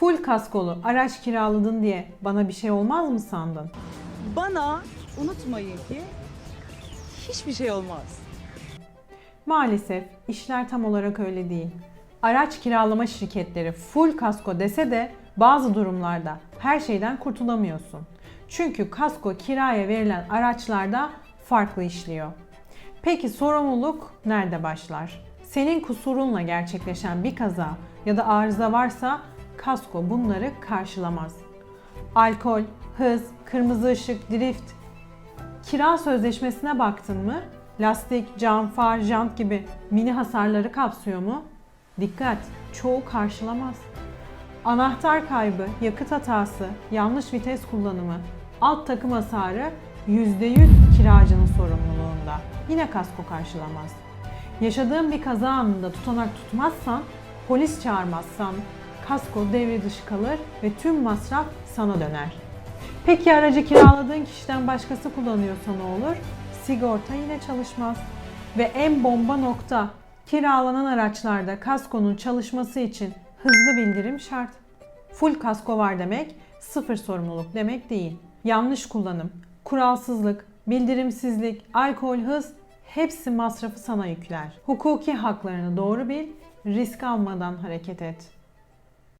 Full kaskolu araç kiraladın diye bana bir şey olmaz mı sandın? Bana unutmayın ki hiçbir şey olmaz. Maalesef işler tam olarak öyle değil. Araç kiralama şirketleri full kasko dese de bazı durumlarda her şeyden kurtulamıyorsun. Çünkü kasko kiraya verilen araçlarda farklı işliyor. Peki sorumluluk nerede başlar? Senin kusurunla gerçekleşen bir kaza ya da arıza varsa kasko bunları karşılamaz. Alkol, hız, kırmızı ışık, drift, Kira sözleşmesine baktın mı? Lastik, cam, far, jant gibi mini hasarları kapsıyor mu? Dikkat, çoğu karşılamaz. Anahtar kaybı, yakıt hatası, yanlış vites kullanımı, alt takım hasarı %100 kiracının sorumluluğunda. Yine kasko karşılamaz. Yaşadığın bir kaza anında tutanak tutmazsan, polis çağırmazsan kasko devre dışı kalır ve tüm masraf sana döner. Peki aracı kiraladığın kişiden başkası kullanıyorsa ne olur? Sigorta yine çalışmaz. Ve en bomba nokta kiralanan araçlarda kaskonun çalışması için hızlı bildirim şart. Full kasko var demek sıfır sorumluluk demek değil. Yanlış kullanım, kuralsızlık, bildirimsizlik, alkol, hız hepsi masrafı sana yükler. Hukuki haklarını doğru bil, risk almadan hareket et.